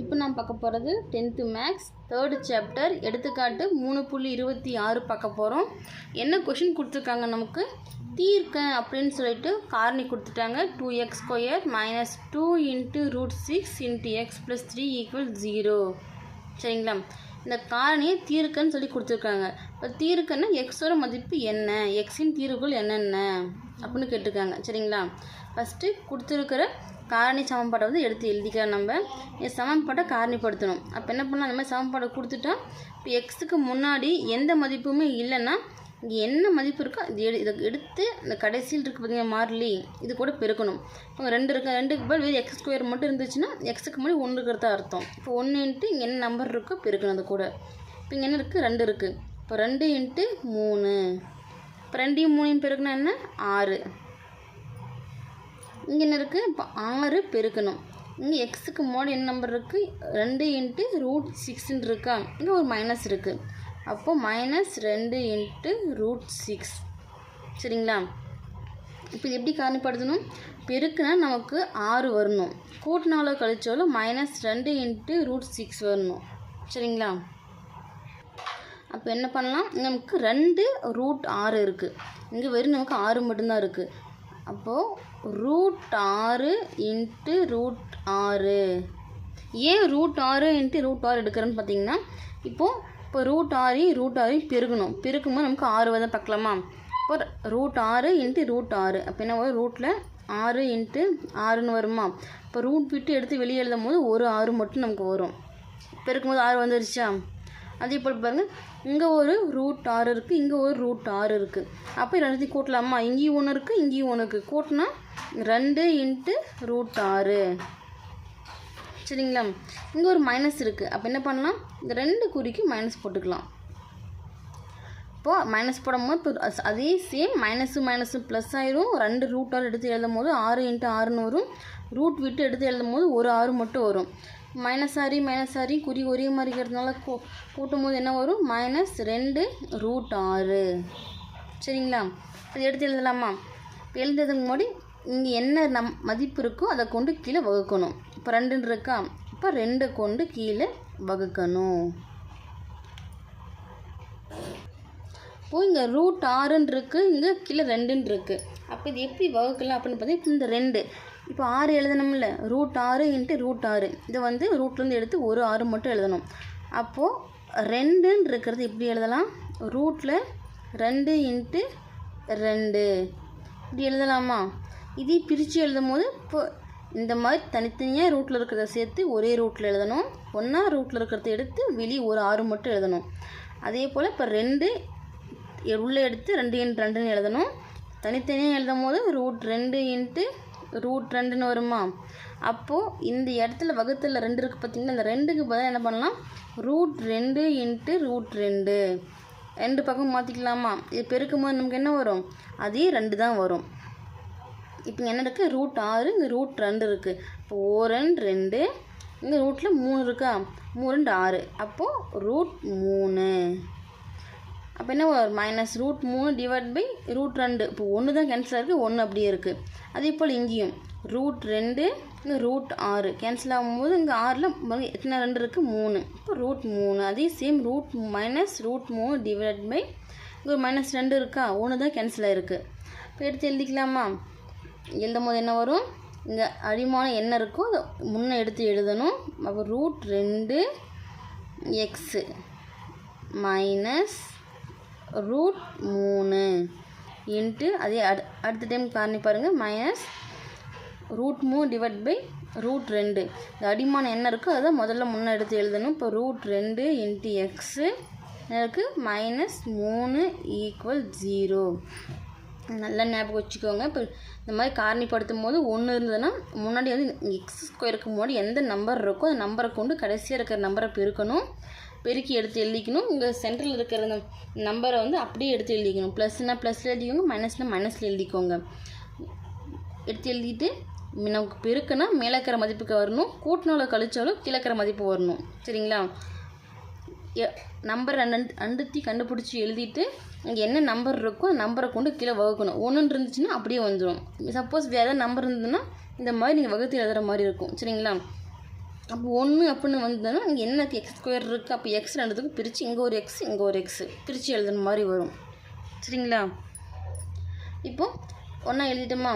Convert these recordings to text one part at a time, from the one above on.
இப்போ நான் பார்க்க போகிறது டென்த்து மேக்ஸ். தேர்டு சாப்டர் எடுத்துக்காட்டு மூணு புள்ளி இருபத்தி ஆறு பார்க்க போகிறோம். என்ன கொஷின் கொடுத்துருக்காங்க நமக்கு? தீர்க்க அப்படின்னு சொல்லிட்டு காரணி கொடுத்துட்டாங்க. Two x square minus two into root six into x plus three equal zero சரிங்களா? இந்த காரணியை தீர்க்கன்னு சொல்லி கொடுத்துருக்காங்க. இப்போ தீர்க்கன்னா எக்ஸோட மதிப்பு என்ன? எக்ஸின் தீர்வுகள் என்னென்ன? அப்படின்னு கேட்டிருக்காங்க. சரிங்களா? ஃபஸ்ட்டு கொடுத்துருக்கிற காரணி சமன்பாட்டை வந்து எடுத்து எழுதிக்கலாம் நம்ம. இந்த சமன்பாட்டை காரணிப்படுத்தணும். அப்போ என்ன பண்ணலாம்? அந்த மாதிரி சமன்பாடை கொடுத்துட்டா இப்போ எக்ஸுக்கு முன்னாடி எந்த மதிப்புமே இல்லைன்னா இங்கே என்ன மதிப்பு இருக்கோ அது எடு இதை எடுத்து இந்த கடைசியில் இருக்குது பார்த்தீங்கன்னா மாறிலி இது கூட பெருக்கணும். இப்போ ரெண்டு இருக்க ரெண்டுக்கு பதில் வெறும் எக்ஸ் ஸ்கொயர் மட்டும் இருந்துச்சுன்னா எக்ஸுக்கு முன்னாடி ஒன்று இருக்கிறதா அர்த்தம். இப்போ ஒன்று இன்ட்டு இங்கே என்ன நம்பர் இருக்கோ பெருக்கணும் அது கூட. இப்போ இங்கே என்ன இருக்குது ரெண்டு இருக்குது இப்போ ரெண்டு இன்ட்டு மூணு. இப்போ ரெண்டையும் மூணையும் பெருக்கினா என்ன? ஆறு. இங்கே என்ன இருக்குது இப்போ ஆறு பெருக்கணும். இங்கே எக்ஸுக்கு முன்னாடி என்ன நம்பர் இருக்குது ரெண்டு இன்ட்டு ரூட் சிக்ஸ்ன்னு இருக்கா? இங்கே ஒரு மைனஸ் இருக்குது அப்போது மைனஸ் ரெண்டு இன்ட்டு ரூட் சிக்ஸ் சரிங்களா? இப்போ இது எப்படி காரணப்படுத்தணும்? பெருக்குனா நமக்கு ஆறு வரணும். கூட்டினாலோ கழிச்சாலும் மைனஸ் ரெண்டு இன்ட்டு ரூட் சிக்ஸ் வரணும். சரிங்களா? அப்போ என்ன பண்ணலாம்? நமக்கு ரெண்டு ரூட் ஆறு இருக்குது இங்கே வெறும் நமக்கு ஆறு மட்டும்தான் இருக்குது அப்போது ரூட் ஆறு இன்ட்டு ரூட் ஆறு. ஏன் ரூட் ஆறு இன்ட்டு ரூட் ஆறு எடுக்கிறேன்னு பார்த்தீங்கன்னா இப்போது இப்போ ரூட் ஆறு ரூட் ஆறு பெருகணும். பெருக்கும்போது நமக்கு ஆறு வந்து பார்க்கலாமா? இப்போ ரூட் ஆறு இன்ட்டு ரூட் ஆறு. அப்போ என்ன வரும்? ரூட்டில் ஆறு இன்ட்டு ஆறுன்னு வருமா? இப்போ ரூட் விட்டு எடுத்து வெளியே எழுதும் போது ஒரு ஆறு மட்டும் நமக்கு வரும். பெருக்கும்போது ஆறு வந்துருச்சா? அதே போல் பாருங்கள் இங்கே ஒரு ரூட் ஆறு இருக்குது இங்கே ஒரு ரூட் ஆறு இருக்குது அப்போ ரெண்டுத்தையும் கூட்டலாமா? இங்கேயும் ஒன்று இருக்குது இங்கேயும் ஒன்று இருக்குது கூட்டினா ரெண்டு இன்ட்டு ரூட் ஆறு. சரிங்களா? இங்கே ஒரு மைனஸ் இருக்குது அப்போ என்ன பண்ணலாம்? இந்த ரெண்டு குறிக்கு மைனஸ் போட்டுக்கலாம். இப்போது மைனஸ் போடும்போது இப்போ அதே சேம் மைனஸும் மைனஸும் ப்ளஸ் ஆயிரும். ரெண்டு ரூட்டால் எடுத்து எழுதும் போது ஆறு இன்ட்டு ஆறுன்னு வரும் ரூட் விட்டு எடுத்து எழுதும் போது ஒரு ஆறு மட்டும் வரும். மைனஸ் ஆரி மைனஸ் ஆறி குறி ஒரே மாதிரி இருக்கிறதுனால கூ கூட்டும் போது என்ன வரும்? மைனஸ் ரெண்டு ரூட் ஆறு. சரிங்களா? அது எடுத்து எழுதலாமா? இப்போ எழுதுறதுக்கு முன்னாடி இங்கே என்ன நம் மதிப்பு இருக்கோ அதை கொண்டு கீழே வகுக்கணும். இப்போ ரெண்டுன்னு இருக்கா? இப்போ ரெண்டை கொண்டு கீழே வகுக்கணும். இப்போ இங்கே ரூட் ஆறுன்னு இருக்குது இங்கே கீழே ரெண்டுன்னு இருக்குது அப்போ இது எப்படி வகுக்கலாம் அப்படின்னு பார்த்தீங்கன்னா இந்த ரெண்டு. இப்போ ஆறு எழுதணும்ல ரூட் ஆறு இன்ட்டு ரூட் ஆறு. இதை வந்து ரூட்லேருந்து எடுத்து ஒரு ஆறு மட்டும் எழுதணும். அப்போது ரெண்டுன்னு இருக்கிறது எப்படி எழுதலாம்? ரூட்டில் ரெண்டு இன்ட்டு ரெண்டு. இப்படி எழுதலாமா? இதே பிரித்து எழுதும் போது இப்போ இந்த மாதிரி தனித்தனியாக ரூட்டில் இருக்கிறத சேர்த்து ஒரே ரூட்டில் எழுதணும். ஒன்றா ரூட்டில் இருக்கிறத எடுத்து வெளியே ஒரு ஆறு மட்டும் எழுதணும். அதே போல் இப்போ ரெண்டு உள்ளே எடுத்து ரெண்டு இன்ட்டு ரெண்டுன்னு எழுதணும். தனித்தனியாக எழுதும் போது ரூட் ரெண்டு இன்ட்டு ரூட் ரெண்டுன்னு வருமா? அப்போது இந்த இடத்துல வகுத்தில் ரெண்டு இருக்குது பார்த்திங்கன்னா இந்த ரெண்டுக்கு பதிலாக என்ன பண்ணலாம்? ரூட் ரெண்டு இன்ட்டு ரூட் ரெண்டு. ரெண்டு பக்கம் மாற்றிக்கலாமா இது பெருக்கும் போது நமக்கு என்ன வரும்? அதே ரெண்டு தான் வரும். இப்போ என்ன இருக்குது ரூட் ஆறு இங்கே ரூட் ரெண்டு இருக்குது இப்போ ஓரன் ரெண்டு இங்கே ரூட்டில் மூணு இருக்கா? மூணு ரெண்டு ஆறு. அப்போது ரூட் மூணு. அப்போ என்ன ஒரு மைனஸ் ரூட் மூணு டிவைட் பை ரூட் ரெண்டு. இப்போ ஒன்று தான் கேன்சல் இருக்குது ஒன்று அப்படியே இருக்குது அதே போல் இங்கேயும். ரூட் ரெண்டு இங்கே ரூட் ஆறு. கேன்சல் ஆகும்போது இங்கே ஆறில் எத்தனை ரெண்டு இருக்குது மூணு. இப்போ ரூட் மூணு. அதே சேம் ரூட் மைனஸ் ரூட் மூணு டிவைட் பை இங்கே ஒரு மைனஸ் ரெண்டு இருக்கா? ஒன்று தான் கேன்சல் ஆகிருக்கு இப்போ எடுத்து எழுதிக்கலாமா? எழுதும் போது என்ன வரும்? இந்த அடிமானம் என்ன இருக்கோ அதை முன்னே எடுத்து எழுதணும். அப்போ ரூட் ரெண்டு எக்ஸு மைனஸ் ரூட் மூணு இன்ட்டு அதே அடு அடுத்த டைம் காரணி பாருங்கள் மைனஸ் ரூட் மூணு டிவைட் பை ரூட் ரெண்டு. இந்த அடிமானம் என்ன இருக்கோ அதை முதல்ல முன்னே எடுத்து எழுதணும். இப்போ ரூட் ரெண்டு இன்ட்டு எக்ஸு இருக்குது மைனஸ் மூணு ஈக்குவல் ஜீரோ நல்லா ஞாபகம் வச்சுக்கோங்க. இப்போ இந்த மாதிரி காரணிப்படுத்தும் போது ஒன்று இருந்ததுன்னா முன்னாடி வந்து எக்ஸ் ஸ்கொயருக்கு முன்னாடி எந்த நம்பர் இருக்கோ அந்த நம்பரை கொண்டு கடைசியாக இருக்கிற நம்பரை பெருக்கணும். பெருக்கி எடுத்து எழுதிக்கணும். இங்கே சென்டரில் இருக்கிற அந்த நம்பரை வந்து அப்படியே எடுத்து எழுதிக்கணும். ப்ளஸ்னால் ப்ளஸில் எழுதிக்கோங்க மைனஸ்னால் மைனஸில் எழுதிக்கோங்க. எடுத்து எழுதிட்டு நமக்கு பெருக்குனா மேலே இருக்கிற மதிப்புக்கு வரணும். கூட்டினாலும் கழிச்சாலும் கீழே இருக்கிற மதிப்பு வரணும். சரிங்களா? நம்பர் ரெண்டு அண்டுத்தி கண்டுபிடிச்சி எழுதிட்டு இங்கே என்ன நம்பர் இருக்கோ நம்பரை கொண்டு கீழே வகுக்கணும். ஒன்றுன்னு இருந்துச்சுன்னா அப்படியே வந்துடும் சப்போஸ் வேறு ஏதாவது நம்பர் இருந்ததுன்னா இந்த மாதிரி நீங்கள் வகுத்து எழுதுகிற மாதிரி இருக்கும். சரிங்களா? அப்போ ஒன்று அப்படின்னு வந்ததுன்னா இங்கே என்ன எக்ஸ் ஸ்கொயர் இருக்குது அப்போ எக்ஸ் ரெண்டுத்துக்கும் பிரித்து இங்கே ஒரு எக்ஸ் இங்கே ஒரு எக்ஸ் பிரித்து எழுதுன மாதிரி வரும். சரிங்களா? இப்போ ஒன்றா எழுதிட்டோமா?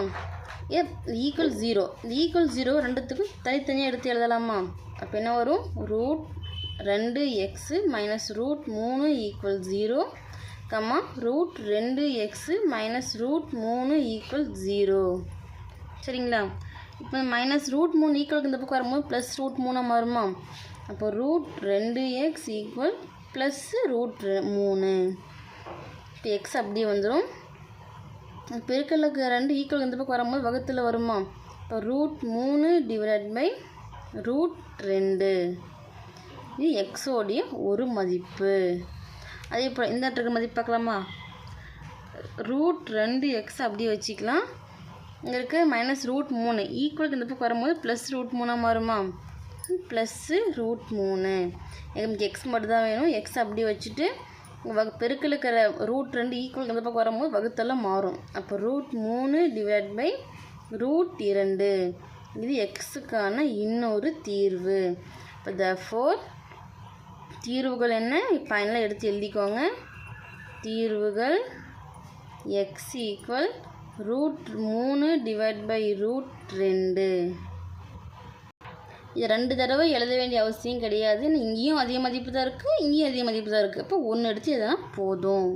A equal zero equal zero ரெண்டுத்துக்கும் தனித்தனியாக எடுத்து எழுதலாமா? அப்போ என்ன வரும்? ரூட் ரெண்டு எக்ஸு மைனஸ் ரூட் மூணு ஈக்குவல் ஜீரோ கம்மா ரூட் ரெண்டு எக்ஸு மைனஸ் ரூட் மூணு ஈக்குவல் ஜீரோ சரிங்களா? இப்போ மைனஸ் ரூட் மூணு ஈக்குவலுக்கு இந்த பக்கம் வரும்போது ப்ளஸ் ரூட் மூணாக மாறுமா அப்போ ரூட் ரெண்டு எக்ஸ் ஈக்குவல் ப்ளஸ்ஸு ரூட் மூணு. இப்போ எக்ஸ் அப்படியே வந்துடும் பெருக்கலுக்கு ரெண்டு ஈக்குவல் இந்த பக்கம் வரும்போது வகுத்தில் வருமா? இப்போ ரூட் மூணு டிவைட் பை ரூட் ரெண்டு. இது எக்ஸோடைய ஒரு மதிப்பு. அதே போல் இந்த இடத்துக்கு மதிப்பு பார்க்கலாமா? ரூட் ரெண்டு எக்ஸ் அப்படியே வச்சுக்கலாம். இங்கே இருக்க மைனஸ் ரூட் மூணு. ஈக்குவலுக்கு இந்த பக்கம் வரும்போது ப்ளஸ் ரூட் மூணாக மாறுமா? ப்ளஸ்ஸு ரூட் மூணு. எங்களுக்கு எக்ஸ் மட்டும் தான் வேணும். எக்ஸ் அப்படியே வச்சுட்டு வகு இருக்கிற ரூட் ரெண்டு ஈக்குவலுக்கு இந்த பக்கம் வரும்போது வகுத்தெல்லாம் மாறும். அப்போ ரூட் மூணு டிவைட் பை ரூட் இரண்டு. இது எக்ஸுக்கான இன்னொரு தீர்வு. இப்போ த ஃபோர் தீர்வுகள் என்ன? ஃபைனலாக எடுத்து எழுதிக்கோங்க. தீர்வுகள் எக்ஸ் ஈக்குவல் ரூட் மூணு டிவைட் பை ரூட் ரெண்டு. இது ரெண்டு தடவை எழுத வேண்டிய அவசியம் கிடையாது. இங்கேயும் அதே மதிப்பு தான் இருக்குது இங்கேயும் அதே மதிப்பு தான் இருக்குது அப்போ ஒன்று எடுத்து எதுனா போதும்.